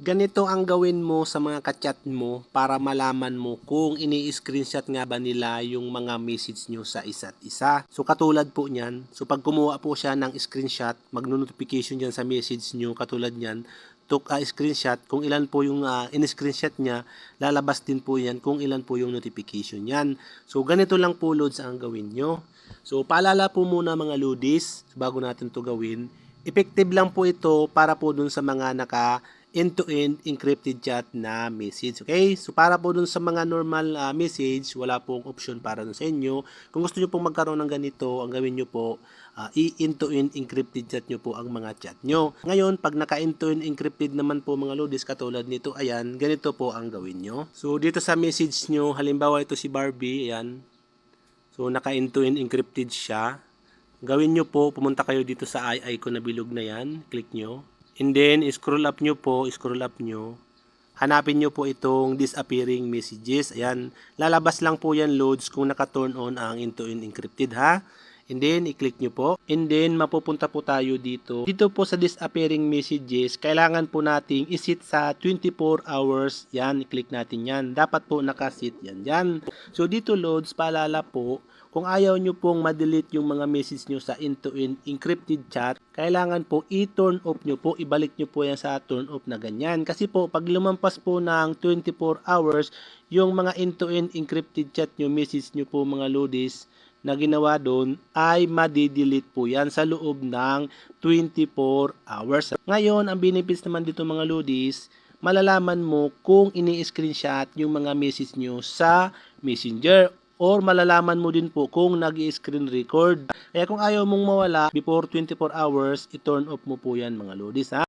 Ganito ang gawin mo sa mga kachat mo para malaman mo kung ini-screenshot nga ba nila yung mga message nyo sa isa't isa. So katulad po niyan, so pag kumuha po siya ng screenshot, mag-notification dyan sa message nyo katulad niyan, took a screenshot, kung ilan po yung uh, in-screenshot niya, lalabas din po yan kung ilan po yung notification yan. So ganito lang po loads ang gawin nyo. So paalala po muna mga loadies, bago natin to gawin, effective lang po ito para po dun sa mga naka end-to-end encrypted chat na message. Okay? So para po dun sa mga normal ah, message, wala pong option para dun sa inyo. Kung gusto nyo pong magkaroon ng ganito, ang gawin nyo po, ah, i-end-to-end encrypted chat nyo po ang mga chat nyo. Ngayon, pag naka-end-to-end encrypted naman po mga lodis, katulad nito, ayan, ganito po ang gawin nyo. So dito sa message nyo, halimbawa ito si Barbie, ayan. So naka-end-to-end encrypted siya. Gawin nyo po, pumunta kayo dito sa eye icon na bilog na yan, click nyo. And then, scroll up nyo po, scroll up nyo. Hanapin nyo po itong disappearing messages. Ayan, lalabas lang po yan loads kung naka-turn on ang end-to-end encrypted ha. And then, i-click nyo po. And then, mapupunta po tayo dito. Dito po sa disappearing messages, kailangan po nating isit sa 24 hours. Yan, i-click natin yan. Dapat po nakasit yan. Yan. So, dito loads, paalala po, kung ayaw nyo pong ma-delete yung mga message nyo sa end-to-end encrypted chat, kailangan po i-turn off nyo po, ibalik nyo po yan sa turn off na ganyan. Kasi po, pag lumampas po ng 24 hours, yung mga end-to-end encrypted chat nyo, message nyo po mga loadies, na ginawa doon ay madidelete po yan sa loob ng 24 hours. Ngayon, ang benefits naman dito mga lodis, malalaman mo kung ini-screenshot yung mga message nyo sa messenger or malalaman mo din po kung nag screen record. Kaya kung ayaw mong mawala before 24 hours, i-turn off mo po yan mga lodis ha.